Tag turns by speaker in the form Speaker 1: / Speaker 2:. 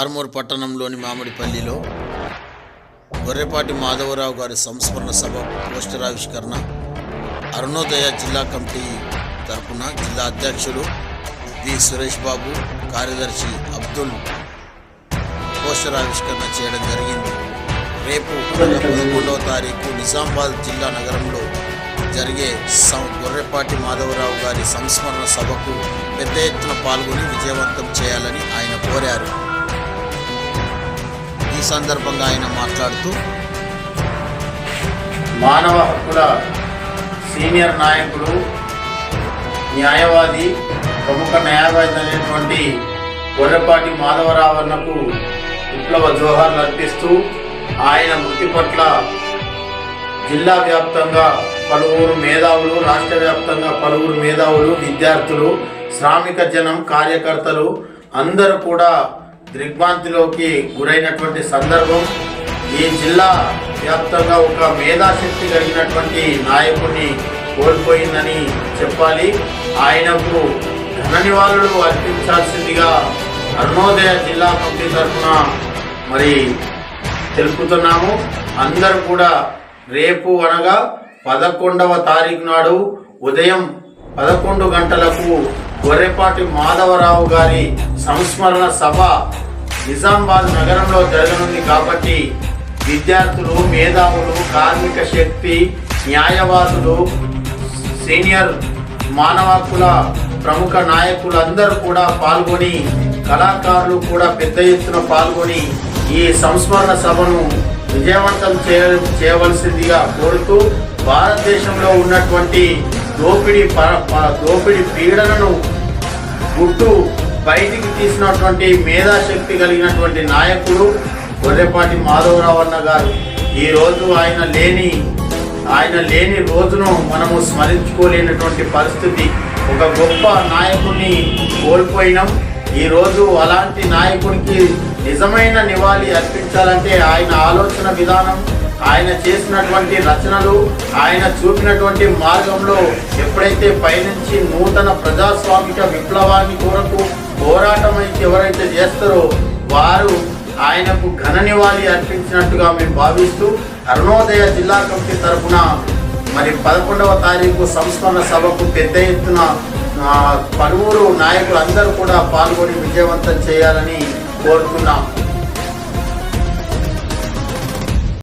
Speaker 1: ఆర్మూర్ పట్టణంలోని మామిడిపల్లిలో గొర్రెపాటి మాధవరావు గారి సంస్మరణ సభ పోస్టర్ ఆవిష్కరణ అరుణోదయ జిల్లా కమిటీ తరఫున జిల్లా అధ్యక్షుడు వి. సురేష్ బాబు కార్యదర్శి అబ్దుల్ పోస్టర్ ఆవిష్కరణ చేయడం జరిగింది. రేపు పదకొండవ తారీఖు నిజామాబాద్ జిల్లా నగరంలో జరిగే సం గొర్రెపాటి మాధవరావు గారి సంస్మరణ సభకు పెద్ద ఎత్తున పాల్గొని విజయవంతం చేయాలని ఆయన కోరారు. ఈ సందర్భంగా ఆయన మాట్లాడుతూ
Speaker 2: మానవ హక్కుల సీనియర్ నాయకుడు న్యాయవాది ప్రముఖ న్యాయవాది అనేటువంటి గొర్రెపాటి మాధవరావన్నకు విప్లవ జోహార్లు అర్పిస్తూ ఆయన మృతి పట్ల జిల్లా వ్యాప్తంగా పలువురు మేధావులు రాష్ట్ర వ్యాప్తంగా పలువురు మేధావులు విద్యార్థులు శ్రామిక జనం కార్యకర్తలు అందరూ కూడా దిగ్భ్రాంతిలోకి గురైనటువంటి సందర్భం ఈ జిల్లా వ్యాప్తంగా ఒక మేధాశక్తి కలిగినటువంటి నాయకుడిని కోల్పోయిందని చెప్పాలి. ఆయనకు ఘన నివాళులు అర్పించాల్సిందిగా అరుణోదయ జిల్లా కమిటీ తరఫున మరి తెలుపుతున్నాము. అందరూ కూడా రేపు అనగా పదకొండవ తారీఖు నాడు ఉదయం పదకొండు గంటలకు గొర్రెపాటి మాధవరావు గారి సంస్మరణ సభ నిజామాబాద్ నగరంలో జరగనుంది కాబట్టి విద్యార్థులు మేధావులు కార్మిక శక్తి న్యాయవాదులు సీనియర్ మానవ హక్కుల ప్రముఖ నాయకులందరూ కూడా పాల్గొని కళాకారులు కూడా పెద్ద ఎత్తున పాల్గొని ఈ సంస్మరణ సభను విజయవంతం చేయ చేయవలసిందిగా కోరుతూ భారతదేశంలో ఉన్నటువంటి దోపిడీ ప- ప- దోపిడీ పీడనను గుట్టు బయటికి తీసినటువంటి మేధాశక్తి కలిగినటువంటి నాయకుడు గొర్రెపాటి మాధవరావు అన్న గారు. ఈ రోజు ఆయన లేని ఆయన లేని రోజును మనము స్మరించుకోలేనటువంటి పరిస్థితి. ఒక గొప్ప నాయకుడిని కోల్పోయినాం. ఈ రోజు అలాంటి నాయకుడికి నిజమైన నివాళి అర్పించాలంటే ఆయన ఆలోచన విధానం ఆయన చేసినటువంటి రచనలు ఆయన చూపినటువంటి మార్గంలో ఎప్పుడైతే పయనించి నూతన ప్రజాస్వామిక విప్లవాన్ని కొరకు పోరాటం అయితే ఎవరైతే చేస్తారో వారు ఆయనకు ఘన నివాళి అర్పించినట్టుగా మేము భావిస్తూ అరుణోదయ జిల్లా కమిటీ తరఫున మరి పదకొండవ తారీఖు సంస్మరణ సభకు పెద్ద ఎత్తున పలువురు నాయకులందరూ కూడా పాల్గొని విజయవంతం చేయాలని కోరుతున్నాం.